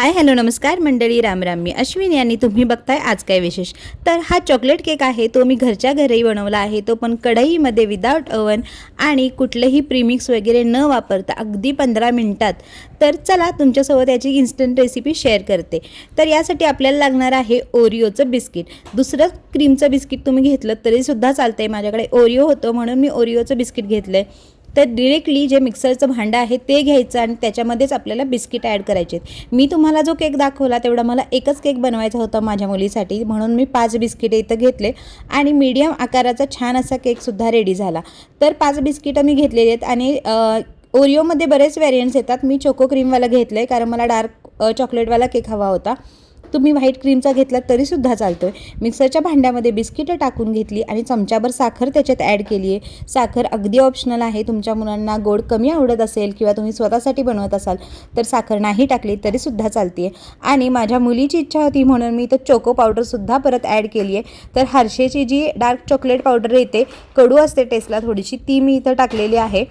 Hi hello नमस्कार मंडळी राम राम मी अश्विनी आणि तुम्ही बघताय आज काय विशेष? तर हा चॉकलेट केक आहे तो मी घरच्या घरी बनवला आहे. तो पण कढईमध्ये विदाऊट ओव्हन आणि कुठलंही प्रीमिक्स वगैरे न वापरता अगदी पंधरा मिनटात. तर चला तुमच्यासोबत याची इन्स्टंट रेसिपी शेअर करते. तर यासाठी आपल्याला लागणार आहे ओरिओचं बिस्किट दुसरं क्रीमचं बिस्किट तुम्ही घेतलं तरीसुद्धा चालतं आहे माझ्याकडे. ओरिओ होतं म्हणून मी ओरिओचं बिस्किट घेतलं आहे तर डिरेक्टली जे मिक्सरचं भांडं आहे ते घ्यायचं आणि त्याच्यामध्येच आपल्याला बिस्किट ॲड करायचे आहेत. मी तुम्हाला जो केक दाखवला तेवढा मला एकच केक बनवायचा होता माझ्या मुलीसाठी. म्हणून मी पाच बिस्किटे इथं घेतले आणि मीडियम आकाराचा छान असा केकसुद्धा रेडी झाला. तर पाच बिस्किटं मी घेतलेली आहेत आणि ओरिओमध्ये बरेच व्हेरियंट्स येतात. मी चोको क्रीमवाला घेतलं आहे कारण मला डार्क चॉकलेटवाला केक हवा होता. तुम्ही व्हाईट क्रीमचा घेतला तरीसुद्धा चालतो आहे मिक्सरच्या भांड्यामध्ये बिस्किटं टाकून घेतली आणि चमच्याभर साखर त्याच्यात ॲड केली आहे. साखर अगदी ऑप्शनल आहे. तुमच्या मुलांना गोड कमी आवडत असेल किंवा तुम्ही स्वतःसाठी बनवत असाल तर साखर नाही टाकली तरीसुद्धा चालते आणि माझ्या मुलीची इच्छा होती म्हणून मी तर चोको पावडरसुद्धा परत ॲड केली आहे. तर हर्षेची जी डार्क चॉकलेट पावडर येते कडू असते टेस्टला थोडीशी ती मी इथं टाकलेली आहे.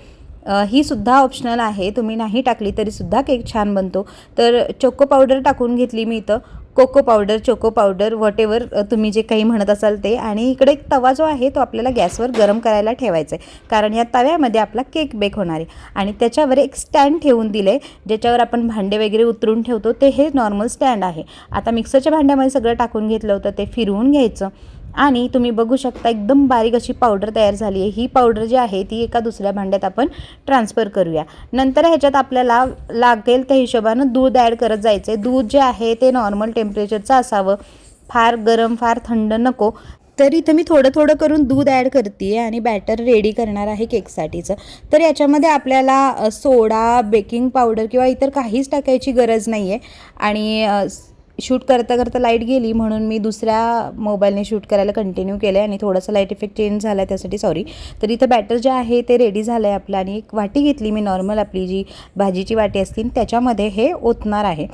ही सुद्धा ऑप्शनल आहे. तुम्ही नाही टाकली तरीसुद्धा केक छान बनतो. तर चोको पावडर टाकून घेतली मी इथं. Cocoa powder choco powder whatever तुम्ही जे काही म्हणत असाल ते. आणि इकडे एक तवा जो आहे तो आपल्याला गॅसवर गरम करायला ठेवायचा आहे. कारण या तव्यामध्ये आपला केक बेक होणार आहे. आणि त्याच्यावर एक स्टँड ठेवून दिले ज्याच्यावर आपण भांडे वगैरे उतरून ठेवतो ते हे नॉर्मल स्टँड आहे. आता मिक्सरच्या भांड्यामध्ये सगळं टाकून घेतलं होतं ते फिरवून घ्यायचं. आणि तुम्ही बघू शकता एकदम बारीक अशी पावडर तयार झाली आहे. ही पावडर जी आहे ती एका दुसऱ्या भांड्यात आपण ट्रान्सफर करूया. नंतर ह्याच्यात आपल्याला लागेल त्या हिशोबानं दूध ॲड करत जायचं आहे दूध जे आहे ते नॉर्मल टेम्परेचरचं असावं. फार गरम फार थंड नको. तर इथं मी थोडं थोडं करून दूध ॲड करते आणि बॅटर रेडी करणार आहे केकसाठीचं. तर याच्यामध्ये आपल्याला सोडा बेकिंग पावडर किंवा इतर काहीच टाकायची गरज नाही आहे आणि शूट करता करता लाइट गेली म्हणून मी दुसऱ्या मोबाईलने शूट करायला कंटिन्यू केलं आहे आणि थोडासा लाइट इफेक्ट चेंज झाला आहे त्यासाठी सॉरी तर इथं बॅटर जे आहे ते रेडी झालं आहे आपलं आणि एक वाटी घेतली मी नॉर्मल आपली जी भाजीची वाटी असतील त्याच्यामध्ये हे ओतणार आहे.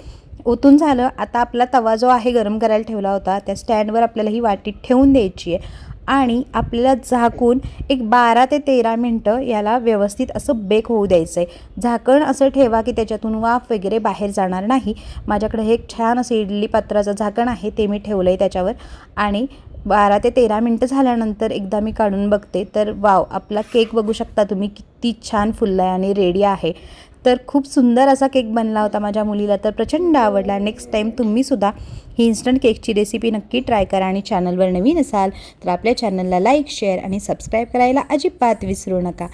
ओतून झालं आता आपला तवा जो आहे गरम करायला ठेवला होता त्या स्टँडवर आपल्याला ही वाटी ठेवून द्यायची आहे. आणि आपल्याला झाकून एक बारा ते तेरा मिनटं याला व्यवस्थित असं बेक होऊ द्यायचं आहे झाकण असं ठेवा की त्याच्यातून वाफ वगैरे बाहेर जाणार नाही. माझ्याकडे हे एक छान असं इडली पात्राचं झाकण आहे ते मी ठेवलं आहे त्याच्यावर. आणि बारा ते तेरा मिनटं झाल्यानंतर एकदा मी काढून बघते. तर वाव आपला केक बघू शकता तुम्ही किती छान फुलला आहे आणि रेडी आहे. तर खूप सुंदर असा केक बनला होता माझ्या मुलीला तर प्रचंड आवडला. नेक्स्ट टाईम तुम्हीसुद्धा ही इन्स्टंट केकची रेसिपी नक्की ट्राय करा आणि चॅनलवर नवीन असाल तर आपल्या चॅनलला लाईक शेअर आणि सबस्क्राईब करायला अजिबात विसरू नका.